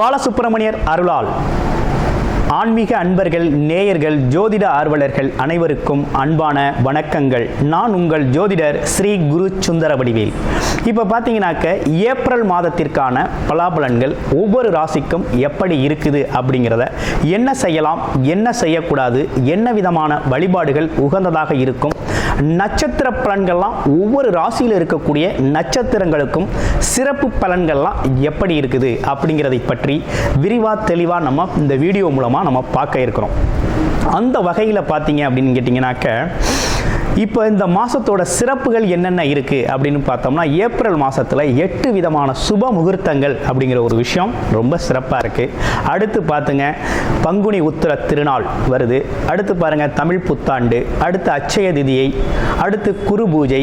பாலசுப்பிரமணியர் அருளால். ஆன்மீக அன்பர்கள் நேயர்கள் ஜோதிட ஆர்வலர்கள் அனைவருக்கும் அன்பான வணக்கங்கள். நான் உங்கள் ஜோதிடர் ஸ்ரீ குரு சுந்தர வடிவேல் இப்போ பார்த்தீங்கன்னாக்க ஏப்ரல் மாதத்திற்கான பலாபலன்கள் ஒவ்வொரு ராசிக்கும் எப்படி இருக்குது அப்படிங்கிறத என்ன செய்யலாம் என்ன செய்யக்கூடாது என்ன விதமான வழிபாடுகள் உகந்ததாக இருக்கும் நட்சத்திர பலன்கள்லாம் ஒவ்வொரு ராசியில் இருக்கக்கூடிய நட்சத்திரங்களுக்கும் சிறப்பு பலன்கள்லாம் எப்படி இருக்குது அப்படிங்கிறதை பற்றி விரிவாக தெளிவாக நம்ம இந்த வீடியோ மூலமாக நம்ம பார்க்க இருக்கிறோம். அந்த வகையில் பார்த்தீங்க அப்படின்னு கேட்டிங்கனாக்க இப்போ இந்த மாதத்தோட சிறப்புகள் என்னென்ன இருக்குது அப்படின்னு பார்த்தோம்னா ஏப்ரல் மாதத்தில் எட்டு விதமான சுப முகூர்த்தங்கள் அப்படிங்கிற ஒரு விஷயம் ரொம்ப சிறப்பாக இருக்குது அடுத்து பார்த்துங்க பங்குனி உத்திர திருநாள் வருது. அடுத்து பாருங்கள் தமிழ் புத்தாண்டு அடுத்து அச்சய திதியை அடுத்து குரு பூஜை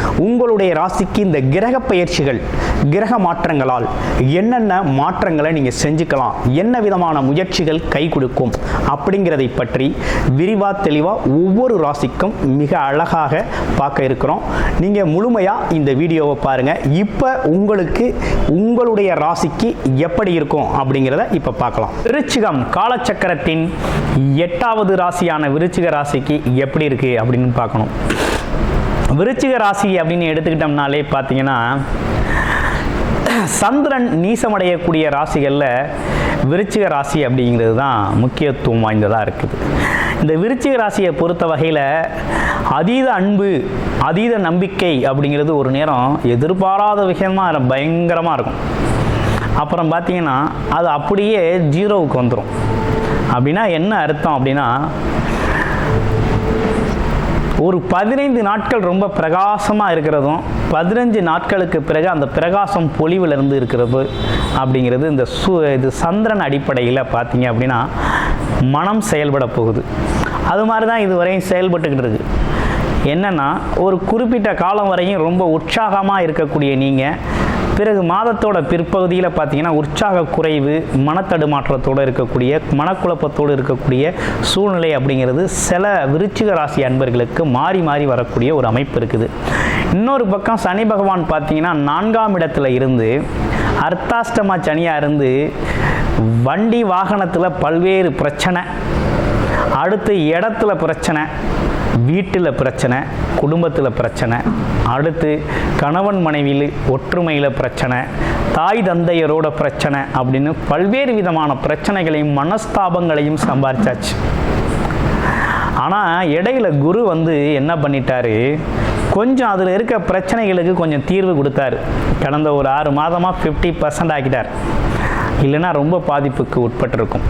உங்களுடைய ராசிக்கு இந்த கிரக பயிற்சிகள் கிரக மாற்றங்களால் என்னென்ன மாற்றங்களை நீங்கள் செஞ்சுக்கலாம் என்ன விதமான முயற்சிகள் கை கொடுக்கும் அப்படிங்கிறதை பற்றி விரிவாக தெளிவாக ஒவ்வொரு ராசிக்கும் மிக அழகாக பார்க்க இருக்கிறோம். நீங்கள் முழுமையாக இந்த வீடியோவை பாருங்கள் இப்போ உங்களுக்கு உங்களுடைய ராசிக்கு எப்படி இருக்கும் அப்படிங்கிறத இப்போ பார்க்கலாம். விருச்சிகம் காலச்சக்கரத்தின் எட்டாவது ராசியான விருச்சிக ராசிக்கு எப்படி இருக்குது அப்படின்னு பார்க்கணும். விருச்சிக ராசி அப்படின்னு எடுத்துக்கிட்டோம்னாலே பார்த்தீங்கன்னா சந்திரன் நீசமடையக்கூடிய ராசிகளில் விருச்சிக ராசி அப்படிங்கிறது தான் முக்கியத்துவம் வாய்ந்ததாக இருக்குது. இந்த விருச்சிக ராசியை பொறுத்த வகையில் அதீத அன்பு அதீத நம்பிக்கை அப்படிங்கிறது ஒரு நேரம் எதிர்பாராத விஷயமாக பயங்கரமாக இருக்கும். அப்புறம் பார்த்தீங்கன்னா அது அப்படியே ஜீரோவுக்கு வந்துடும் அப்படின்னா என்ன அர்த்தம் அப்படின்னா ஒரு பதினைந்து நாட்கள் ரொம்ப பிரகாசமாக இருக்கிறதும் பதினஞ்சு நாட்களுக்கு பிறகு அந்த பிரகாசம் பொலிவிலிருந்து இருக்கிறது அப்படிங்கிறது இந்த சு இது சந்திரன் அடிப்படையில் பார்த்தீங்க அப்படின்னா மனம் செயல்பட போகுது. அது மாதிரி தான் இதுவரையும் செயல்பட்டுக்கிட்டு இருக்குது என்னென்னா ஒரு குறிப்பிட்ட காலம் வரையும் ரொம்ப உற்சாகமாக இருக்கக்கூடிய நீங்கள் பிறகு மாதத்தோட பிற்பகுதியில் பார்த்தீங்கன்னா உற்சாக குறைவு மனத்தடுமாற்றத்தோடு இருக்கக்கூடிய மனக்குழப்பத்தோடு இருக்கக்கூடிய சூழ்நிலை அப்படிங்கிறது சில விருச்சிக ராசி அன்பர்களுக்கு மாறி மாறி வரக்கூடிய ஒரு அமைப்பு இருக்குது. இன்னொரு பக்கம் சனி பகவான் பார்த்தீங்கன்னா நான்காம் இடத்துல இருந்து அர்த்தாஷ்டமா சனியாக இருந்து வண்டி வாகனத்தில் பல்வேறு பிரச்சனை அடுத்து இடத்துல பிரச்சனை வீட்டில் பிரச்சனை குடும்பத்தில் பிரச்சனை அடுத்து கணவன் மனைவியில் ஒற்றுமையில் பிரச்சனை தாய் தந்தையரோட பிரச்சனை அப்படின்னு பல்வேறு விதமான பிரச்சனைகளையும் மனஸ்தாபங்களையும் சம்பாரிச்சாச்சு. ஆனால் இடையில குரு வந்து என்ன பண்ணிட்டாரு? கொஞ்சம் அதில் இருக்க பிரச்சனைகளுக்கு கொஞ்சம் தீர்வு கொடுத்தாரு. கடந்த ஒரு ஆறு மாதமாக ஃபிஃப்டி பர்சன்ட் ஆக்கிட்டார் இல்லைன்னா ரொம்ப பாதிப்புக்கு உட்பட்டிருக்கும்.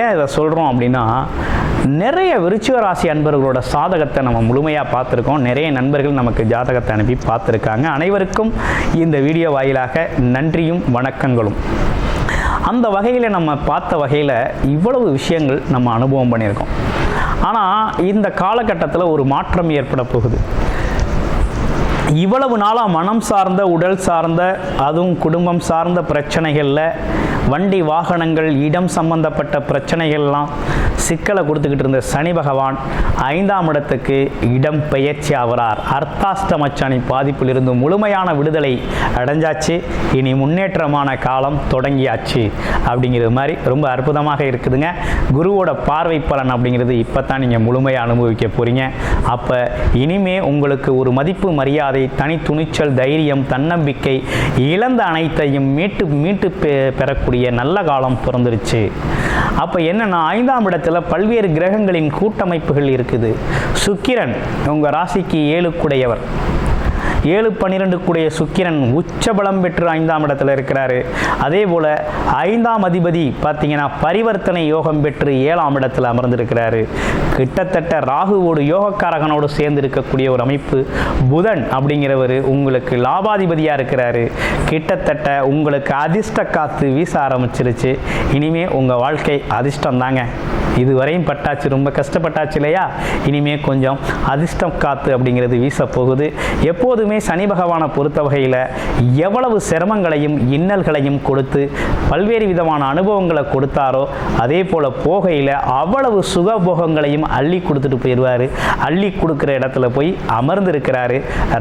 ஏன் இதை சொல்கிறோம் அப்படின்னா நிறைய விருச்சிக ராசி அன்பர்களோட சாதகத்தை நம்ம முழுமையாக பார்த்துருக்கோம். நிறைய நண்பர்கள் நமக்கு ஜாதகத்தை அனுப்பி பார்த்துருக்காங்க. அனைவருக்கும் இந்த வீடியோ வாயிலாக நன்றியும் வணக்கங்களும். அந்த வகையில் நம்ம பார்த்த வகையில் இவ்வளவு விஷயங்கள் நம்ம அனுபவம் பண்ணியிருக்கோம். ஆனால் இந்த காலகட்டத்தில் ஒரு மாற்றம் ஏற்பட போகுது. இவ்வளவு நாளாக மனம் சார்ந்த உடல் சார்ந்த அதுவும் குடும்பம் சார்ந்த பிரச்சனைகளில் வண்டி வாகனங்கள் இடம் சம்பந்தப்பட்ட பிரச்சனைகள்லாம் சிக்கலை கொடுத்துக்கிட்டு இருந்த சனி பகவான் ஐந்தாம் இடத்துக்கு இடம் பெயர்ச்சி ஆகிறார் அர்த்தாஷ்டம சனி பாதிப்பிலிருந்து முழுமையான விடுதலை அடைஞ்சாச்சு. இனி முன்னேற்றமான காலம் தொடங்கியாச்சு அப்படிங்கிறது மாதிரி ரொம்ப அற்புதமாக இருக்குதுங்க. குருவோட பார்வை பலன் அப்படிங்கிறது இப்போ தான் நீங்கள் முழுமையாக அனுபவிக்க போகிறீங்க அப்போ இனிமே உங்களுக்கு ஒரு மதிப்பு மரியாதை தனி துணிச்சல் தைரியம் தன்னம்பிக்கை இழந்த அனைத்தையும் மீட்டு மீட்டு பெ- பெறக்கூடிய நல்ல காலம் பிறந்துருச்சு. அப்போ என்னன்னா ஐந்தாம் இடத்துல பல்வேறு கிரகங்களின் கூட்டமைப்புகள் இருக்குது. சுக்கிரன் உங்கள் ராசிக்கு ஏழுக்குடையவர். ஏழு பன்னிரெண்டு கூடிய சுக்கிரன் உச்சபலம் பெற்று ஐந்தாம் இடத்துல இருக்கிறாரு. அதே போல் ஐந்தாம் அதிபதி பார்த்தீங்கன்னா பரிவர்த்தனை யோகம் பெற்று ஏழாம் இடத்துல அமர்ந்திருக்கிறாரு. கிட்டத்தட்ட ராகுவோடு யோகக்காரகனோடு சேர்ந்து இருக்கக்கூடிய ஒரு அமைப்பு புதன் அப்படிங்கிறவர் உங்களுக்கு லாபாதிபதியாக இருக்கிறாரு. கிட்டத்தட்ட உங்களுக்கு அதிர்ஷ்ட காத்து வீச ஆரம்பிச்சிருச்சு. இனிமே உங்கள் வாழ்க்கை அதிர்ஷ்டம் தாங்க இதுவரையும் பட்டாச்சு ரொம்ப கஷ்டப்பட்டாச்சு இல்லையா? இனிமே கொஞ்சம் அதிர்ஷ்டம் காத்து அப்படிங்கிறது வீச போகுது எப்போதுமே சனி பகவானை பொறுத்த வகையில் எவ்வளவு சிரமங்களையும் இன்னல்களையும் கொடுத்து பல்வேறு விதமான அனுபவங்களை கொடுத்தாரோ அதே போல் போகையில் அவ்வளவு சுகபோகங்களையும் அள்ளி கொடுத்துட்டு போயிடுவார். அள்ளி கொடுக்குற இடத்துல போய் அமர்ந்திருக்கிறாரு.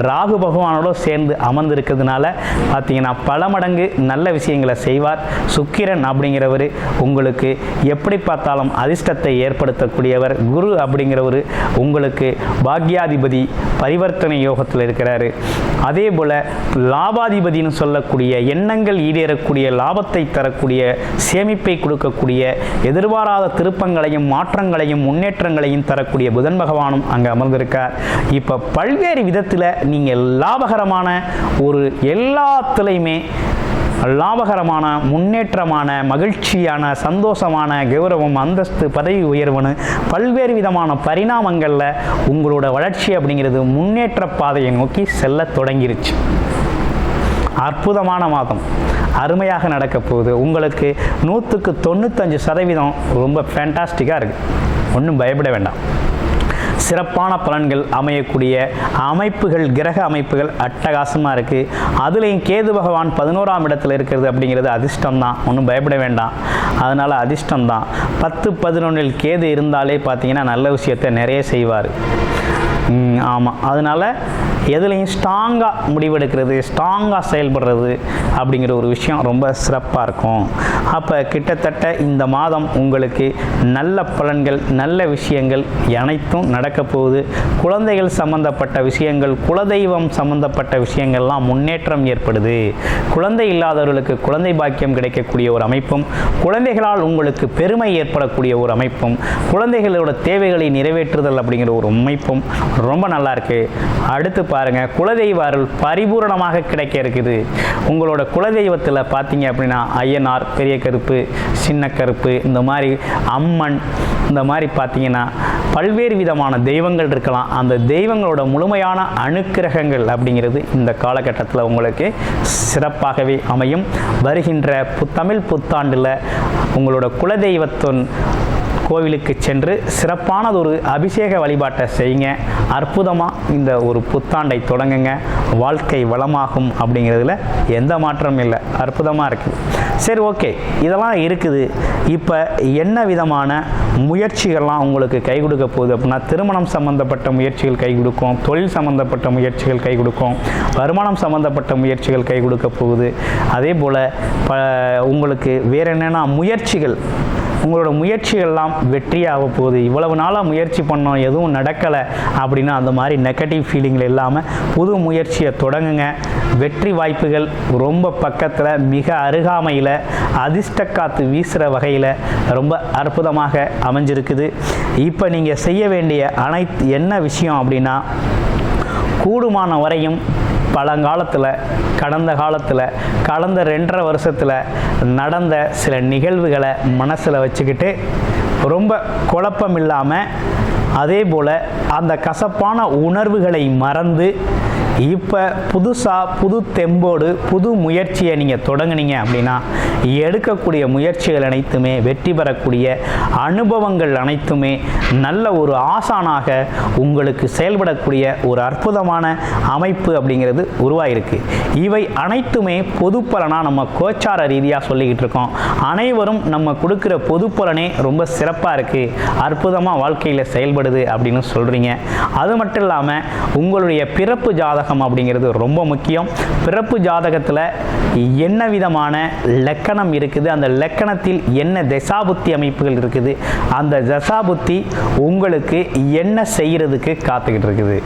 ராகு பகவானோட சேர்ந்து அமர்ந்திருக்கிறதுனால பார்த்தீங்கன்னா பல மடங்கு நல்ல விஷயங்களை செய்வார். சுக்கிரன் அப்படிங்கிறவர் உங்களுக்கு எப்படி பார்த்தாலும் அதிர்ஷ்டத்தை ஏற்படுத்தக்கூடியவர் குரு அப்படிங்கிறவர் உங்களுக்கு பாக்யாதிபதி பரிவர்த்தனை யோகத்தில் இருக்கிறாரு. அதே போல் லாபாதிபதினு சொல்லக்கூடிய எண்ணங்கள் ஈடேறக்கூடிய லாபத்தை தரக்கூடிய சேமிப்பை கொடுக்கக்கூடிய எதிர்பாராத திருப்பங்களையும் மாற்றங்களையும் முன்னேற்றங்களையும் தரக்கூடிய புதன் பகவானும் அங்கே அமர்ந்திருக்கார். இப்போ பல்வேறு விதத்தில் நீங்கள் லாபகரமான ஒரு எல்லாத்துலேயுமே லாபகரமான முன்னேற்றமான மகிழ்ச்சியான சந்தோஷமான கௌரவம் அந்தஸ்து பதவி உயர்வுன்னு பல்வேறு விதமான பரிணாமங்களில் உங்களோட வளர்ச்சி அப்படிங்கிறது முன்னேற்ற பாதையை நோக்கி செல்ல தொடங்கிருச்சு. அற்புதமான மாதம். அருமையாக நடக்க போகுது. உங்களுக்கு நூற்றுக்கு தொண்ணூத்தஞ்சு சதவீதம் ரொம்ப ஃபேண்டாஸ்டிக்காக இருக்குது ஒன்றும் பயப்பட வேண்டாம். சிறப்பான பலன்கள் அமையக்கூடிய அமைப்புகள் கிரக அமைப்புகள் அட்டகாசமாக இருக்குது அதுலேயும் கேது பகவான் பதினோராம் இடத்துல இருக்கிறது அப்படிங்கிறது அதிர்ஷ்டம் தான் ஒன்றும் பயப்பட வேண்டாம். அதனால் அதிர்ஷ்டம் தான் பத்து பதினொன்றில் கேது இருந்தாலே பார்த்தீங்கன்னா நல்ல விஷயத்தை நிறைய செய்வார். ஆமாம் அதனால் எதுலேயும் ஸ்ட்ராங்காக முடிவெடுக்கிறது ஸ்ட்ராங்காக செயல்படுறது அப்படிங்கிற ஒரு விஷயம் ரொம்ப சிறப்பாக இருக்கும். அப்போ கிட்டத்தட்ட இந்த மாதம் உங்களுக்கு நல்ல பலன்கள் நல்ல விஷயங்கள் அனைத்தும் நடக்க போகுது. குழந்தைகள் சம்பந்தப்பட்ட விஷயங்கள் குலதெய்வம் சம்பந்தப்பட்ட விஷயங்கள்லாம் முன்னேற்றம் ஏற்படுது. குழந்தை இல்லாதவர்களுக்கு குழந்தை பாக்கியம் கிடைக்கக்கூடிய ஒரு அமைப்பும் குழந்தைகளால் உங்களுக்கு பெருமை ஏற்படக்கூடிய ஒரு அமைப்பும் குழந்தைகளோட தேவைகளை நிறைவேற்றுதல் அப்படிங்கிற ஒரு அமைப்பும் ரொம்ப நல்லா இருக்கு அடுத்து பாருங்க குலதெய்வ அருள் பரிபூரணமாக கிடைக்க இருக்குது உங்களோட குலதெய்வத்தில் பார்த்தீங்க அப்படின்னா ஐயனார் பெரிய கருப்பு சின்ன கருப்பு இந்த மாதிரி அம்மன் இந்த மாதிரி பார்த்தீங்கன்னா பல்வேறு விதமான தெய்வங்கள் இருக்கலாம். அந்த தெய்வங்களோட முழுமையான அனுக்கிரகங்கள் அப்படிங்கிறது இந்த காலகட்டத்தில் உங்களுக்கு சிறப்பாகவே அமையும். வருகின்ற புத்தமிழ் தமிழ் புத்தாண்டில் உங்களோட குலதெய்வத்தின் கோவிலுக்கு சென்று சிறப்பானதொரு அபிஷேக வழிபாட்டை செய்யுங்க. அற்புதமாக இந்த ஒரு புத்தாண்டை தொடங்குங்க. வாழ்க்கை வளமாகும் அப்படிங்கிறதுல எந்த மாற்றமும் இல்லை. அற்புதமாக இருக்குது சரி ஓகே. இதெல்லாம் இருக்குது. இப்போ என்ன விதமான முயற்சிகள்லாம் உங்களுக்கு கை கொடுக்க போகுது அப்படின்னா திருமணம் சம்மந்தப்பட்ட முயற்சிகள் கை கொடுக்கும் தொழில் சம்மந்தப்பட்ட முயற்சிகள் கை கொடுக்கும் வருமானம் சம்மந்தப்பட்ட முயற்சிகள் கை கொடுக்க போகுது. அதே போல் ப உங்களுக்கு வேறு என்னென்னா முயற்சிகள் உங்களோட முயற்சிகள்லாம் வெற்றியாக போகுது. இவ்வளவு நாளாக முயற்சி பண்ணோம் எதுவும் நடக்கலை அப்படின்னா அந்த மாதிரி நெகட்டிவ் ஃபீலிங்கில் இல்லாமல் புது முயற்சியை தொடங்குங்க. வெற்றி வாய்ப்புகள் ரொம்ப பக்கத்தில் மிக அருகாமையில் அதிர்ஷ்டக்காத்து வீசுகிற வகையில் ரொம்ப அற்புதமாக அமைஞ்சிருக்குது. இப்போ நீங்கள் செய்ய வேண்டிய அனைத்து என்ன விஷயம் அப்படின்னா கூடுமான வரையும் பழங்காலத்தில் கடந்த காலத்தில் கடந்த ரெண்டரை வருஷத்தில் நடந்த சில நிகழ்வுகளை மனசில் வச்சுக்கிட்டு ரொம்ப குழப்பம் இல்லாமல் அதே போல் அந்த கசப்பான உணர்வுகளை மறந்து இப்போ புதுசாக புது தெம்போடு புது முயற்சியை நீங்கள் தொடங்குனீங்க அப்படின்னா எடுக்கக்கூடிய முயற்சிகள் அனைத்துமே வெற்றி பெறக்கூடிய அனுபவங்கள் அனைத்துமே நல்ல ஒரு ஆசானாக உங்களுக்கு செயல்படக்கூடிய ஒரு அற்புதமான அமைப்பு அப்படிங்கிறது உருவாயிருக்கு. இவை அனைத்துமே பொது பலனாக நம்ம கோச்சார ரீதியாக சொல்லிக்கிட்டு இருக்கோம். அனைவரும் நம்ம கொடுக்குற பொது பலனே ரொம்ப சிறப்பாக இருக்குது அற்புதமாக வாழ்க்கையில் செயல்படுது அப்படின்னு சொல்கிறீங்க அது மட்டும் இல்லாமல் உங்களுடைய பிறப்பு ஜாதகம் அப்படிங்கிறது ரொம்ப முக்கியம். பிறப்பு ஜாதகத்தில் என்ன விதமான லக்கணம் இருக்குது? அந்த லக்கணத்தில் என்ன தசாபுத்தி அமைப்புகள் இருக்குது? அந்த தசாபுத்தி உங்களுக்கு என்ன செய்கிறதுக்கு காத்துக்கிட்டு இருக்குது?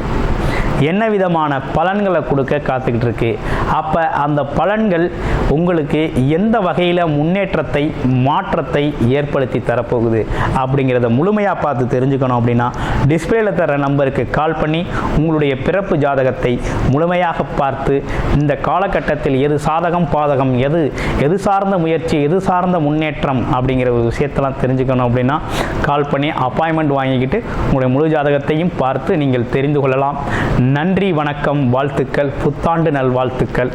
என்ன விதமான பலன்களை கொடுக்க காத்துக்கிட்டு இருக்கு அப்போ அந்த பலன்கள் உங்களுக்கு எந்த வகையில் முன்னேற்றத்தை மாற்றத்தை ஏற்படுத்தி தரப்போகுது அப்படிங்கிறத முழுமையாக பார்த்து தெரிஞ்சுக்கணும் அப்படின்னா டிஸ்பிளேல தர நம்பருக்கு கால் பண்ணி உங்களுடைய பிறப்பு ஜாதகத்தை முழுமையாக பார்த்து இந்த காலகட்டத்தில் எது சாதகம் பாதகம் எது எது சார்ந்த முயற்சி எது சார்ந்த முன்னேற்றம் அப்படிங்கிற ஒரு விஷயத்தெல்லாம் தெரிஞ்சுக்கணும் அப்படின்னா கால் பண்ணி அப்பாயின்மெண்ட் வாங்கிக்கிட்டு உங்களுடைய முழு ஜாதகத்தையும் பார்த்து நீங்கள் தெரிந்து கொள்ளலாம். நன்றி வணக்கம் வாழ்த்துக்கள் புத்தாண்டு நல்வாழ்த்துக்கள்.